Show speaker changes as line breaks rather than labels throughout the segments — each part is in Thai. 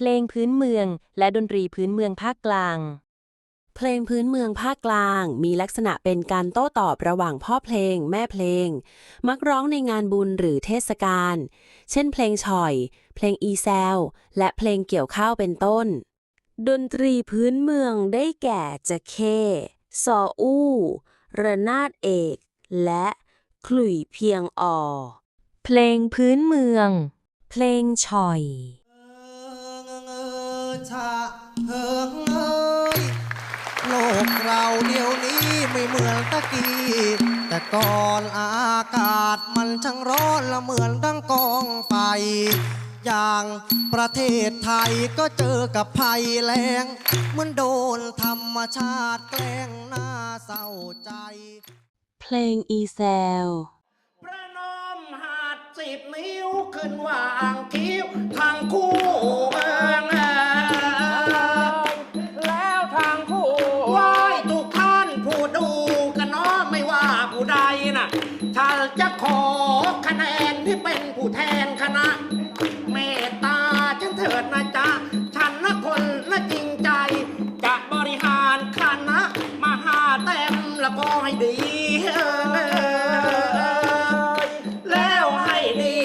เพลงพื้นเมือง และดนตรีพื้นเมืองภาคกลาง
เพลงพื้นเมืองภาคกลาง มีลักษณะเป็นการโต้ตอบระหว่างพ่อเพลง แม่เพลง มักร้องในงานบุญหรือเทศกาล เช่น เพลงฉ่อย เพลงอีแซว และเพลงเกี่ยวข้าวเป็นต้น ดนตรีพื้นเมืองได้แก่จะเข้ซออู้ระนาดเอก และขลุ่ยเพียงออ
เพลงพื้นเมือง เพลงฉ่อย
ชาเอิงเอยโลกเราเดี๋ยวนี้ไม่เหมือนตะกี้ แต่ก่อนอากาศมันช่างร้อนละเหมือนดังกองไฟอย่างประเทศไทยก็เจอกับภัยแล้งเหมือนโดนธรรมชาติแกล้งหน้าเศร้าใจ
เพลงอีแซว
ประนมหาดสิบนิ้วขึ้นวางคิ้ว แล้วก็ให้ดีเออแล้วให้ดี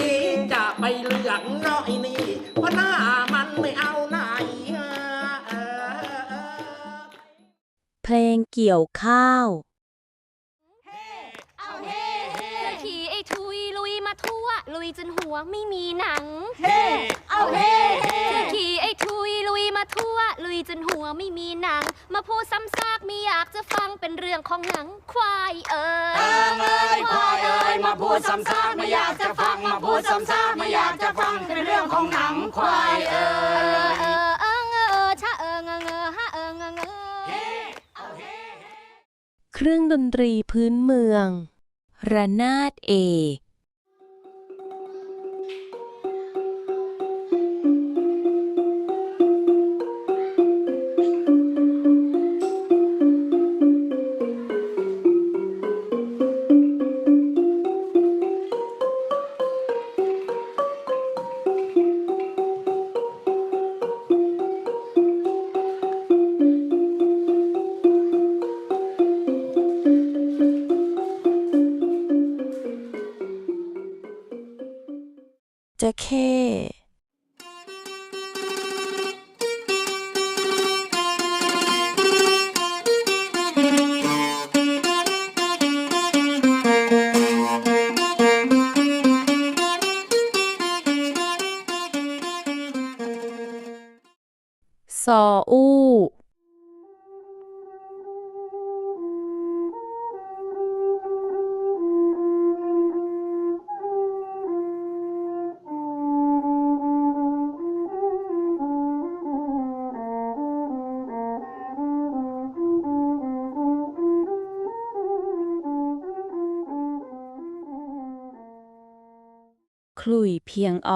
จะไปเลือกน้อยนี่เพราะหน้ามันไม่เอาไหนเออ
เพลงเกี่ยวข้าว
เอาเฮ้เฮ้ขี่ไอ้ทุยลุยมาทั่ว ลุยจนหัวไม่มีหนัง
เฮ้ เอาเฮ้เฮ้
ขี่ไอ้ทุยลุยมาทั่ว ลุยจนหัวไม่มีหนัง มาพูดซ้ำซากม่อยากจะฟัง เป็นเรื่องของหนังควายเอ๋ย
เอิงเอ้ยควายเอ้ยมาพูดซ้ำซากไม่อยากจะฟังมาพูดซ้ำซากไม่อยากจะฟังเป็นเรื่องของหนังควายเอ้
เอยอเออเออเงอเออชะเออเงอเงอฮะเออเงอเงอ
เครื่องดนตรีพื้นเมือง ระนาดเอก จะเข้ ซออู้ คลุยเพียงอ